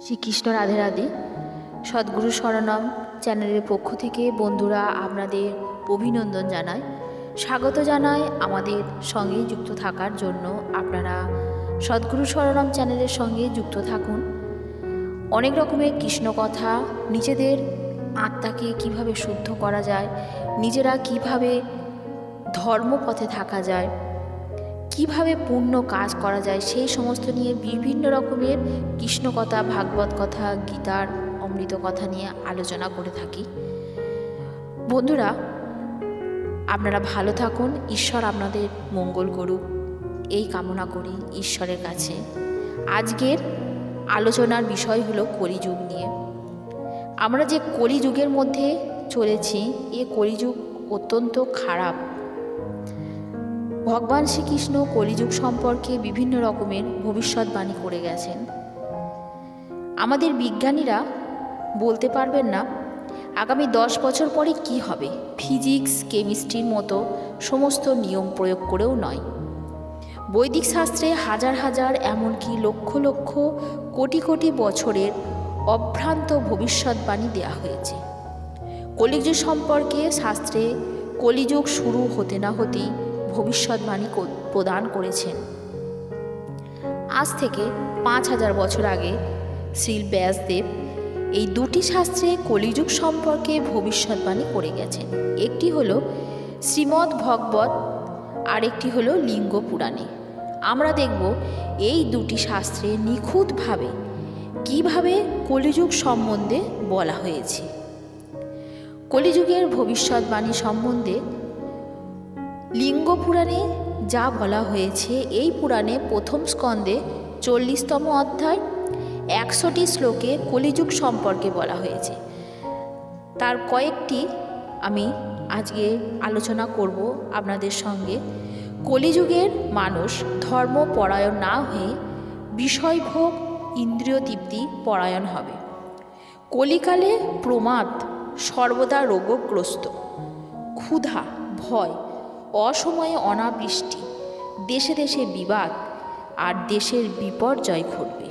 শ্রীকৃষ্ণ রাধে রাধে। সদ্গুরু শরণম চ্যানেলের পক্ষ থেকে বন্ধুরা আপনাদের অভিনন্দন জানায় স্বাগত জানায় আমাদের সঙ্গে যুক্ত থাকার জন্য আপনারা সদ্গুরু শরণম চ্যানেলের সঙ্গে যুক্ত থাকুন। অনেক রকমের কৃষ্ণ কথা, নিজেদের আত্মাকে কীভাবে শুদ্ধ করা যায়, নিজেরা কীভাবে ধর্মপথে থাকা যায় কীভাবে পূর্ণ কাজ করা যায় সেই সমস্ত নিয়ে বিভিন্ন রকমের কৃষ্ণ কথা ভাগবত কথা, গীতার অমৃত কথা নিয়ে আলোচনা করে থাকি। বন্ধুরা, আপনারা ভালো থাকুন, ঈশ্বর আপনাদের মঙ্গল করুক। এই কামনা করি ঈশ্বরের কাছে। আজকের আলোচনার বিষয় হলো কলিযুগ নিয়ে। আমরা যে কলিযুগের মধ্যে চলেছি, এ কলিযুগ অত্যন্ত খারাপ। ভগবান শ্রীকৃষ্ণ কলিযুগ সম্পর্কে বিভিন্ন রকমের ভবিষ্যৎবাণী করে গেছেন। আমাদের বিজ্ঞানীরা বলতে পারবেন না, আগামী দশ বছর পরে কি হবে। ফিজিক্স, কেমিস্ট্রির মতো সমস্ত নিয়ম প্রয়োগ করেও নয়। বৈদিক শাস্ত্রে হাজার হাজার, এমনকি লক্ষ লক্ষ, কোটি কোটি বছরের অভ্রান্ত ভবিষ্যৎবাণী দেয়া হয়েছে। কলিযুগ সম্পর্কে শাস্ত্রে কলিযুগ শুরু হতে না হতেই ভবিষ্যৎবাণী প্রদান করেছেন। আজ থেকে পাঁচ হাজার বছর আগে শ্রী ব্যাসদেব এই দুটি শাস্ত্রে কলিযুগ সম্পর্কে ভবিষ্যৎবাণী করে গেছেন। একটি হলো শ্রীমদ্ ভগবত, আরেকটি হলো লিঙ্গ পুরাণে। আমরা দেখব এই দুটি শাস্ত্রে নিখুঁতভাবে কীভাবে কলিযুগ সম্বন্ধে বলা হয়েছে। কলিযুগের ভবিষ্যৎবাণী সম্বন্ধে লিঙ্গ পুরাণে যা বলা হয়েছে, এই পুরাণে প্রথম স্কন্ধে চল্লিশতম অধ্যায় একশোটি শ্লোকে কলিযুগ সম্পর্কে বলা হয়েছে। তার কয়েকটি আমি আজকে আলোচনা করব আপনাদের সঙ্গে। কলিযুগের মানুষ ধর্মপরায়ণ না হয়ে বিষয়ভোগ ইন্দ্রিয় তৃপ্তি পরায়ণ হবে। কলিকালে প্রমাদ সর্বদা রোগগ্রস্ত, ক্ষুধা, ভয় অসময়ে অনাবৃষ্টি, দেশে দেশে বিবাদ আর দেশের বিপর্যয় ঘটবে।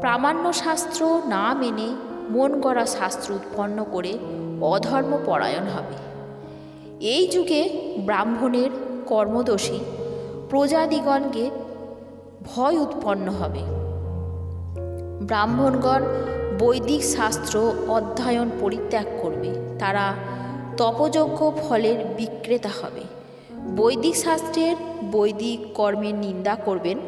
প্রামাণ্য শাস্ত্র না মেনে মন গড়া শাস্ত্র উৎপন্ন করে অধর্ম পরায়ণ হবে। এই যুগে ব্রাহ্মণের কর্মদোষী প্রজাদিগণকে ভয় উৎপন্ন হবে। ব্রাহ্মণগণ বৈদিক শাস্ত্র অধ্যয়ন পরিত্যাগ করবে। তারা তপযজ্ঞ ফলের বিক্রেতা হবে। বৈদিক শাস্ত্রের বৈদিক কর্মের নিন্দা করবেন।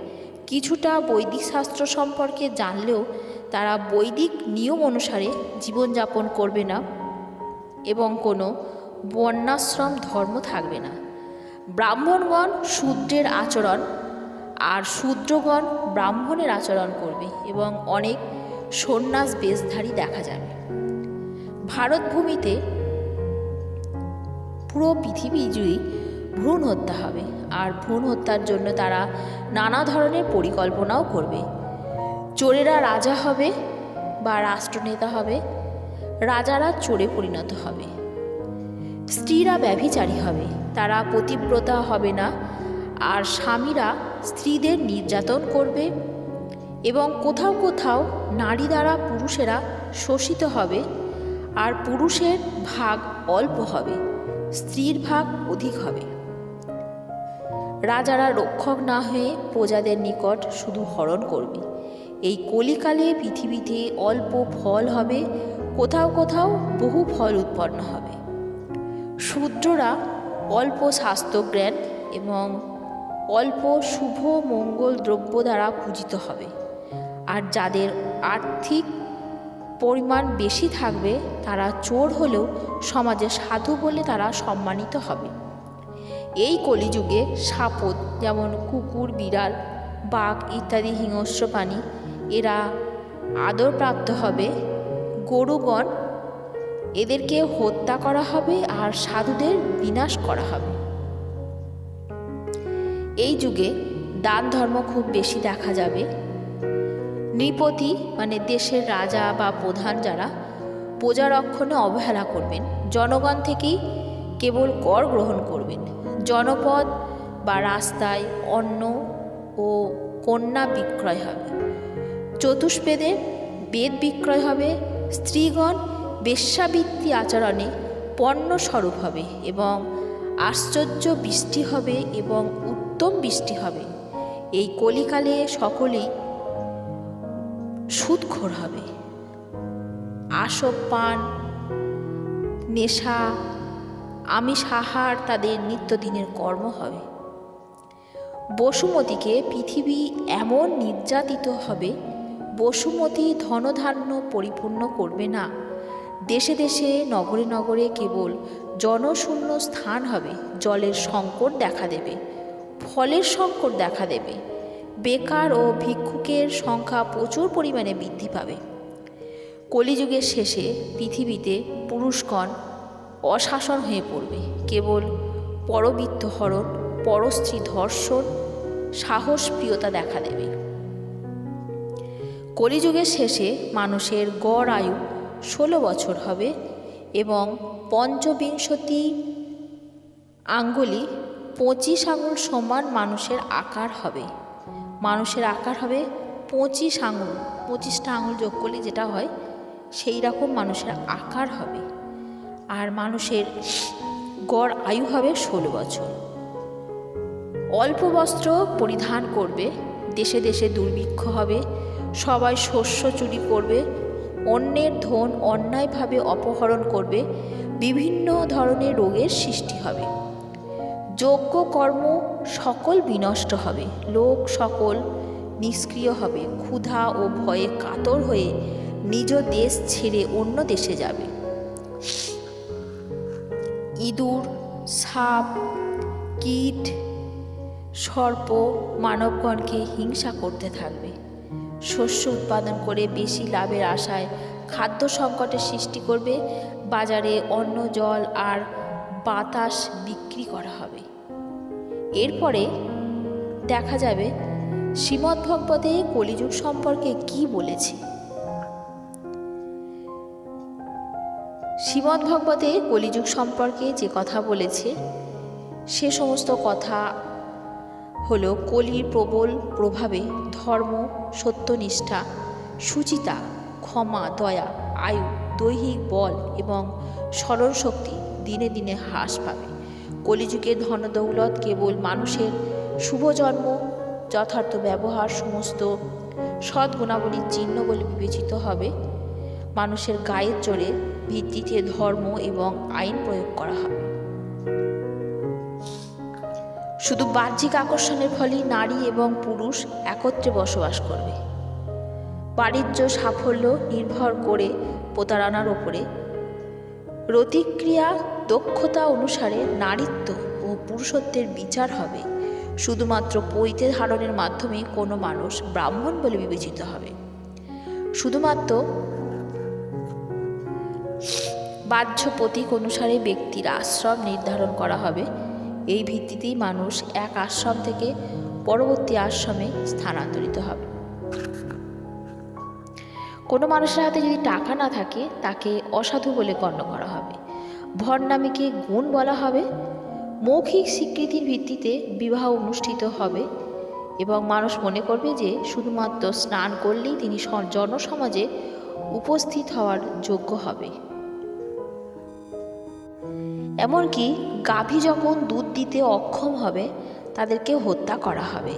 কিছুটা বৈদিক শাস্ত্র সম্পর্কে জানলেও তারা বৈদিক নিয়ম অনুসারে জীবনযাপন করবে না এবং কোনো বন্যাশ্রম ধর্ম থাকবে না। ব্রাহ্মণগণ শূদ্রের আচরণ আর শূদ্রগণ ব্রাহ্মণের আচরণ করবে এবং অনেক সন্ন্যাস বেশধারী দেখা যাবে। ভারতভূমিতে পুরো পৃথিবী জুড়েই ভ্রূণ হত্যা হবে। আর ভ্রূণ হত্যার জন্য তারা নানা ধরনের পরিকল্পনাও করবে। চোরেরা রাজা হবে বা রাষ্ট্রনেতা হবে, রাজারা চোরে পরিণত হবে। স্ত্রীরা ব্যভিচারী হবে, তারা পতিব্রতা হবে না, আর স্বামীরা স্ত্রীদের নির্যাতন করবে এবং কোথাও কোথাও নারী দ্বারা পুরুষেরা শোষিত হবে, আর পুরুষের ভাগ অল্প হবে। স্ত্রীর ভাগ অধিক হবে। রাজারা রক্ষক না হয়ে প্রজাদের নিকট শুধু হরণ করবে। এই কলিকালে পৃথিবীতে অল্প ফল হবে, কোথাও কোথাও বহু ফল উৎপন্ন হবে। শূদ্ররা অল্প স্বাস্থ্যজ্ঞান এবং অল্প শুভ মঙ্গল দ্রব্য দ্বারা পূজিত হবে। আর যাদের আর্থিক পরিমাণ বেশি থাকবে, তারা চোর হলেও সমাজে সাধু বলে তারা সম্মানিত হবে। এই কলিযুগে সাপদ যেমন কুকুর, বিড়াল, বাঘ ইত্যাদি হিংস্র প্রাণী, এরা আদরপ্রাপ্ত হবে। গরুগণ এদেরকে হত্যা করা হবে আর সাধুদের বিনাশ করা হবে। এই যুগে দান ধর্ম খুব বেশি দেখা যাবে। নৃপতি মানে দেশের রাজা বা প্রধান যারা প্রজারক্ষণে অবহেলা করবেন। জনগণ থেকেই কেবল কর গ্রহণ করবেন। জনপদ বা রাস্তায় অন্ন ও কন্যা বিক্রয় হবে। চতুষ্পেদে বেদ বিক্রয় হবে। স্ত্রীগণ বেশ্যাবৃত্তি আচরণে পণ্য স্বরূপ হবে এবং আশ্চর্য বৃষ্টি হবে এবং উত্তম বৃষ্টি হবে। এই কলিকালে সকলেই সুদখোর হবে। আসব পান নেশা, আমিষ আহার তাদের নিত্যদিনের কর্ম হবে। বসুমতীকে পৃথিবী এমন নির্যাতিত হবে, বসুমতী ধনধান্য পরিপূর্ণ করবে না। দেশে দেশে, নগরে নগরে কেবল জনশূন্য স্থান হবে, জলের সংকট দেখা দেবে, ফলের সংকট দেখা দেবে। বেকার ও ভিক্ষুকের সংখ্যা প্রচুর পরিমাণে বৃদ্ধি পাবে। কলিযুগের শেষে পৃথিবীতে পুরুষগণ অশাসন হয়ে পড়বে। কেবল পরবৃত্ত হরণ পরস্ত্রী ধর্ষণ সাহস প্রিয়তা দেখা দেবে। কলিযুগের শেষে মানুষের গড় আয়ু ষোলো বছর হবে এবং পঞ্চবিংশতি আঙ্গুলি পঁচিশ আঙুল সমান মানুষের আকার হবে। মানুষের আকার হবে পঁচিশ আঙুল। পঁচিশটা আঙুল যোগ করলে যেটা হয়, সেই রকম মানুষের আকার হবে। আর মানুষের গড় আয়ু হবে ষোলো বছর। অল্প বস্ত্র পরিধান করবে, দেশে দেশে দুর্ভিক্ষ হবে, সবাই শস্য চুরি করবে, অন্যের ধন অন্যায়ভাবে অপহরণ করবে, বিভিন্ন ধরনের রোগের সৃষ্টি হবে। যোগ্য কর্ম সকল বিনষ্ট হবে, লোক সকল নিষ্ক্রিয় হবে, ক্ষুধা ও ভয়ে কাতর হয়ে নিজ দেশ ছেড়ে অন্য দেশে যাবে। ইঁদুর, সাপ, কীট, সর্প মানবগণকে হিংসা করতে থাকবে। শস্য উৎপাদন করে বেশি লাভের আশায় খাদ্য সংকটের সৃষ্টি করবে। বাজারে অন্ন, জল আর বাতাস বিক্রি করা হবে। এরপরে দেখা যাবে শ্রীমদ্ভগবতে কলিযুগ সম্পর্কে কি বলেছে। শ্রীমদ্ভগবতে কলিযুগ সম্পর্কে যে কথা বলেছে, সে সমস্ত কথা হল কলির প্রবল প্রভাবে ধর্ম, সত্যনিষ্ঠা, সুচিতা, ক্ষমা, দয়া, আয়ু, দৈহিক বল এবং স্মরণ শক্তি দিনে দিনে হ্রাস পাবে। কলিযুগে ধনদৌলত কেবল মানুষের শুভ জন্ম, যথার্থ ব্যবহার সমস্ত সদ্গুণাবলীর চিহ্ন বলে বিবেচিত হবে। মানুষের গায়ের জোরে ভিত্তিতে ধর্ম এবং আইন প্রয়োগ করা হবে। শুধু বাহ্যিক আকর্ষণের ফলেই নারী এবং পুরুষ একত্রে বসবাস করবে। বাণিজ্য সাফল্য নির্ভর করে প্রতারণার ওপরে রতিক্রিয়া দক্ষতা অনুসারে নারীত্ব ও পুরুষত্বের বিচার হবে। শুধুমাত্র পৈতে ধারণের মাধ্যমে কোনো মানুষ ব্রাহ্মণ বলে বিবেচিত হবে। শুধুমাত্র বাহ্য প্রতীক অনুসারে ব্যক্তির আশ্রম নির্ধারণ করা হবে। এই ভিত্তিতেই মানুষ এক আশ্রম থেকে পরবর্তী আশ্রমে স্থানান্তরিত হবে। কোনো মানুষের হাতে যদি টাকা না থাকে, তাকে অসাধু বলে গণ্য করা হবে। ভণ্ডামিকে গুণ বলা হবে? মৌখিক স্বীকৃতির ভিত্তিতে বিবাহ অনুষ্ঠিত হবে এবং মানুষ মনে করবে যে শুধুমাত্র স্নান করলেই তিনি জনসমাজে উপস্থিত হওয়ার যোগ্য হবে। এমনকি গাভী যখন দুধ দিতে অক্ষম হবে তাদেরকে হত্যা করা হবে।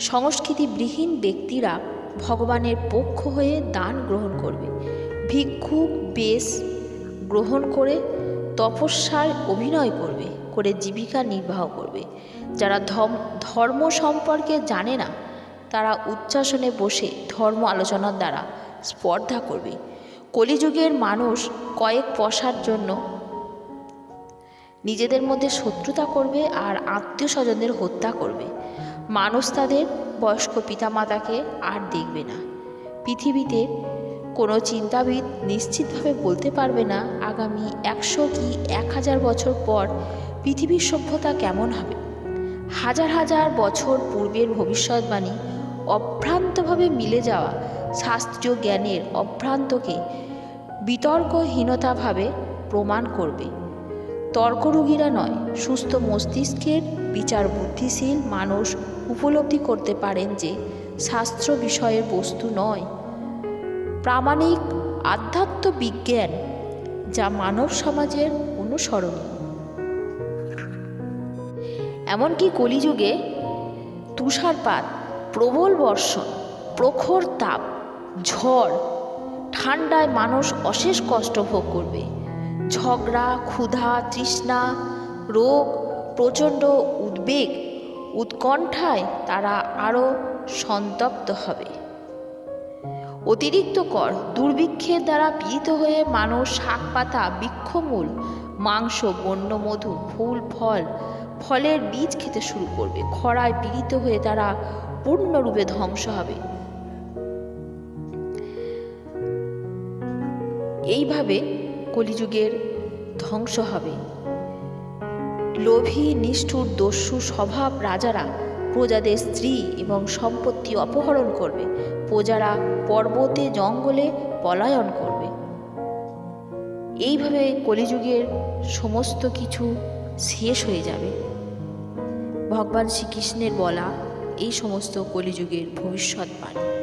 সংস্কৃতিবিহীন ব্যক্তিরা ভগবানের পক্ষ হয়ে দান গ্রহণ করবে। ভিক্ষুক বেশ গ্রহণ করে তপস্যার অভিনয় করবে, করে জীবিকা নির্বাহ করবে। যারা ধর্ম সম্পর্কে জানে না, তারা উচ্চাসনে বসে ধর্ম আলোচনার দ্বারা স্পর্ধা করবে। কলিযুগের মানুষ কয়েক পশার জন্য নিজেদের মধ্যে শত্রুতা করবে আর আত্মীয় স্বজনদের হত্যা করবে। মানুষ তাদের বয়স্ক পিতামাতাকে আর দেখবে না। পৃথিবীতে কোনো চিন্তাবিদ নিশ্চিতভাবে বলতে পারবে না আগামী একশো কি এক হাজার বছর পর পৃথিবীর সভ্যতা কেমন হবে। হাজার হাজার বছর পূর্বের ভবিষ্যৎবাণী অভ্রান্তভাবে মিলে যাওয়া শাস্ত্রীয় জ্ঞানের অভ্রান্তকে বিতর্কহীনতাভাবে প্রমাণ করবে। তর্করোগীরা নয়, সুস্থ মস্তিষ্কের বিচার বুদ্ধিশীল মানুষ উপলব্ধি করতে পারেন যে শাস্ত্র বিষয়ের বস্তু নয়। প্রামাণিক আধ্যাত্ম বিজ্ঞান যা মানব সমাজের অনুসরণীয়। এমনকি কলিযুগে তুষারপাত, প্রবল বর্ষণ, প্রখর তাপ, ঝড় ঠান্ডায় মানুষ অশেষ কষ্ট ভোগ করবে। ঝগড়া, ক্ষুধা, তৃষ্ণা, রোগ, প্রচণ্ড উদ্বেগ উৎকণ্ঠায় তারা আরও সন্তপ্ত হবে। অতিরিক্ত কর দুর্ভিক্ষের দ্বারা পীড়িত হয়ে মানুষ শাক পাতা বৃক্ষমূল, মাংস বন্যমধু ফুল, ফল, ফলের বীজ খেতে শুরু করবে। খরায় পীড়িত হয়ে তারা পূর্ণরূপে ধ্বংস হবে। এইভাবে কলিযুগের ধ্বংস হবে। লোভী, নিষ্ঠুর, দস্যু স্বভাব রাজারা প্রজাদের স্ত্রী এবং সম্পত্তি অপহরণ করবে। প্রজারা পর্বতে, জঙ্গলে পলায়ন করবে। এইভাবে কলিযুগের সমস্ত কিছু শেষ হয়ে যাবে। ভগবান শ্রীকৃষ্ণের বলা এই সমস্ত কলিযুগের ভবিষ্যৎবাণী।